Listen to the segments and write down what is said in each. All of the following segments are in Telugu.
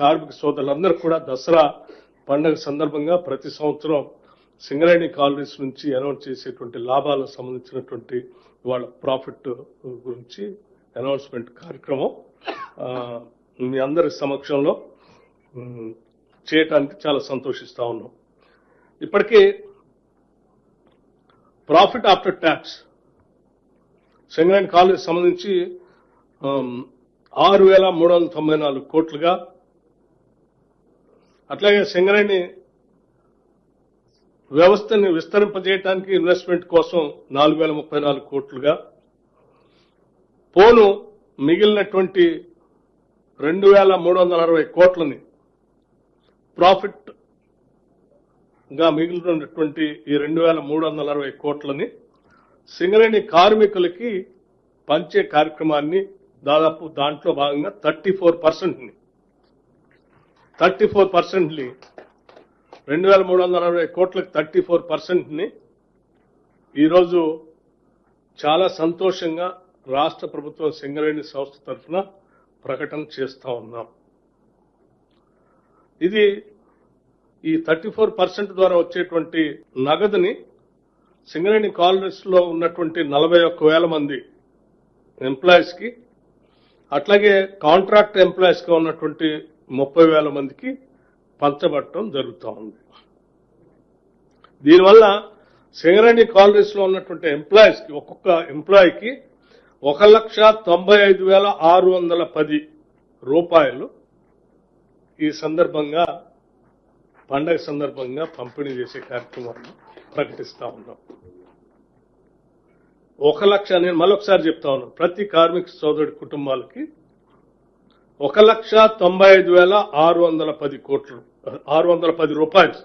కార్మిక సోదరులందరూ కూడా దసరా పండుగ సందర్భంగా ప్రతి సంవత్సరం సింగరేణి కాలనీస్ నుంచి అనౌన్స్ చేసేటువంటి లాభాలకు సంబంధించినటువంటి వాళ్ళ ప్రాఫిట్ గురించి అనౌన్స్మెంట్ కార్యక్రమం మీ అందరి సమక్షంలో చేయటానికి చాలా సంతోషిస్తా ఉన్నాం. ఇప్పటికే profit after tax Singareni college సంబంధించి ఆరు వేల మూడు వందల తొంభై నాలుగు కోట్లుగా అట్లాగే సింగరేణి వ్యవస్థని విస్తరింపజేయడానికి ఇన్వెస్ట్మెంట్ కోసం నాలుగు వేల ముప్పై నాలుగు కోట్లుగా పోను మిగిలినటువంటి రెండు వేల మూడు వందల అరవై కోట్లని ప్రాఫిట్గా మిగిలినటువంటి ఈ రెండు వేల మూడు వందల అరవై కోట్లని సింగరేణి కార్మికులకి పంచే కార్యక్రమాన్ని దాదాపు దాంట్లో భాగంగా థర్టీ ఫోర్ పర్సెంట్ని థర్టీ ఫోర్ పర్సెంట్ని రెండు వేల మూడు వందల అరవై కోట్లకు థర్టీ ఫోర్ పర్సెంట్ని ఈరోజు చాలా సంతోషంగా రాష్ట్ర ప్రభుత్వం సింగరేణి సంస్థ తరఫున ప్రకటన చేస్తూ ఉన్నాం. ఇది ఈ థర్టీ ఫోర్ పర్సెంట్ ద్వారా వచ్చేటువంటి నగదుని సింగరేణి కాలనీస్లో ఉన్నటువంటి నలభై ఒక్క వేల మంది ఎంప్లాయీస్కి అట్లాగే కాంట్రాక్ట్ ఎంప్లాయీస్గా ఉన్నటువంటి ముప్పై వేల మందికి పంచబట్టడం జరుగుతూ ఉంది. దీనివల్ల సింగరేణి కాలనీస్లో ఉన్నటువంటి ఎంప్లాయీస్కి ఒక్కొక్క ఎంప్లాయీకి ఒక లక్ష తొంభై ఐదు వేల ఆరు వందల పది రూపాయలు ఈ సందర్భంగా పండగ సందర్భంగా పంపిణీ చేసే కార్యక్రమాన్ని ప్రకటిస్తా ఉన్నాం. ఒక లక్ష నేను మరొకసారి చెప్తా ఉన్నాను ప్రతి కార్మిక సోదరుడి కుటుంబాలకి ఒక లక్ష తొంభై ఐదు వేల ఆరు వందల పది కోట్లు ఆరు వందల పది రూపాయలు.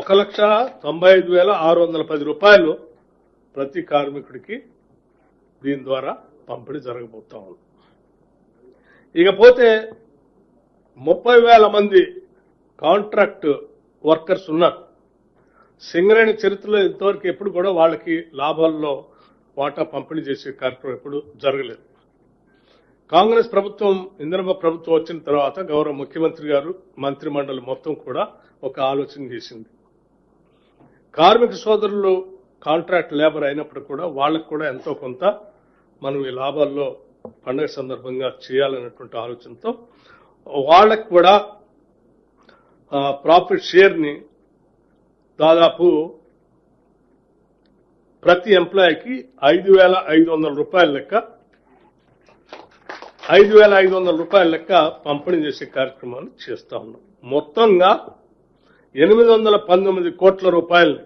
ఒక లక్ష తొంభై ఐదు వేల ఆరు వందల పది రూపాయలు ప్రతి కార్మికుడికి దీని ద్వారా పంపిణీ జరగబోతా ఉంది. ఇకపోతే ముప్పై వేల మంది కాంట్రాక్ట్ వర్కర్స్ ఉన్నారు. సింగరేణి చరిత్రలో ఇంతవరకు ఎప్పుడు కూడా వాళ్ళకి లాభాల్లో వాటా పంపిణీ చేసే కార్యక్రమం ఎప్పుడు జరగలేదు. కాంగ్రెస్ ప్రభుత్వం ఇంద్రమ్మ ప్రభుత్వం వచ్చిన తర్వాత గౌరవ ముఖ్యమంత్రి గారు మంత్రి మండలి మొత్తం కూడా ఒక ఆలోచన చేసింది. కార్మిక సోదరులు కాంట్రాక్ట్ లేబర్ అయినప్పుడు కూడా వాళ్ళకు కూడా ఎంతో కొంత మనం ఈ లాభాల్లో పండుగ సందర్భంగా చేయాలన్నటువంటి ఆలోచనతో వాళ్ళకు కూడా ప్రాఫిట్ షేర్ని దాదాపు ప్రతి ఎంప్లాయీకి ఐదు వేల ఐదు వందల రూపాయల లెక్క ఐదు వేల ఐదు వందల రూపాయల లెక్క పంపిణీ చేసే కార్యక్రమాలు చేస్తా ఉన్నాం. మొత్తంగా ఎనిమిది వందల పంతొమ్మిది కోట్ల రూపాయలని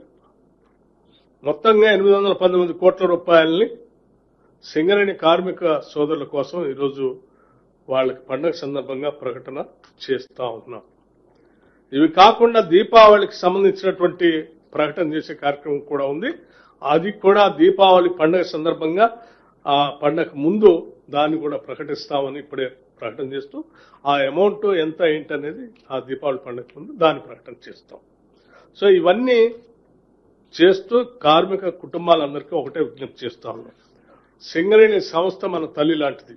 మొత్తంగా ఎనిమిది వందల పంతొమ్మిది కోట్ల రూపాయలని సింగరేణి కార్మిక సోదరుల కోసం ఈరోజు వాళ్ళకి పండుగ సందర్భంగా ప్రకటన చేస్తా ఉన్నాం. ఇవి కాకుండా దీపావళికి సంబంధించినటువంటి ప్రకటన చేసే కార్యక్రమం కూడా ఉంది. అది కూడా దీపావళి పండుగ సందర్భంగా ఆ పండగ ముందు దాన్ని కూడా ప్రకటిస్తామని ఇప్పుడే ప్రకటన చేస్తూ ఆ అమౌంట్ ఎంత ఏంటి అనేది ఆ దీపావళి పండుగ ముందు దాన్ని ప్రకటన చేస్తాం. సో ఇవన్నీ చేస్తూ కార్మిక కుటుంబాలందరికీ ఒకటే విజ్ఞప్తి చేస్తా ఉన్నాం. సింగరేణి సంస్థ మన తల్లి లాంటిది.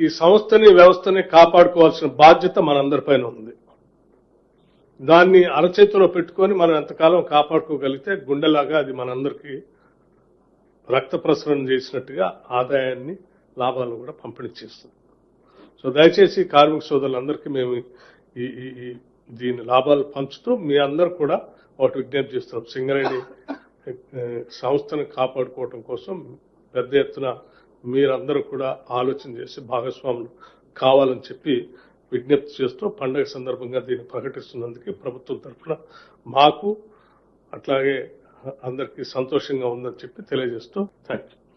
ఈ సంస్థని వ్యవస్థని కాపాడుకోవాల్సిన బాధ్యత మనందరిపైన ఉంది. దాన్ని అరచేతిలో పెట్టుకొని మనం ఎంతకాలం కాపాడుకోగలిగితే గుండెలాగా అది మనందరికీ రక్త ప్రసరణ చేసినట్టుగా ఆదాయాన్ని లాభాలను కూడా పంపిణీ చేస్తుంది. సో దయచేసి కార్మిక సోదరులందరికీ మేము ఈ ఈ- ఈ దీని లాభాలు పంచుతూ మీ అందరు కూడా ఒకటి విజ్ఞప్తి చేస్తున్నాం. సింగరేణి సంస్థను కాపాడుకోవటం కోసం పెద్ద ఎత్తున మీరందరూ కూడా ఆలోచన చేసి భాగస్వాములు కావాలని చెప్పి విజ్ఞప్తి చేస్తూ పండుగ సందర్భంగా దీన్ని ప్రకటిస్తున్నందుకు ప్రభుత్వం తరఫున మాకు అట్లాగే అందరికీ సంతోషంగా ఉందని చెప్పి తెలియజేస్తూ థ్యాంక్ యూ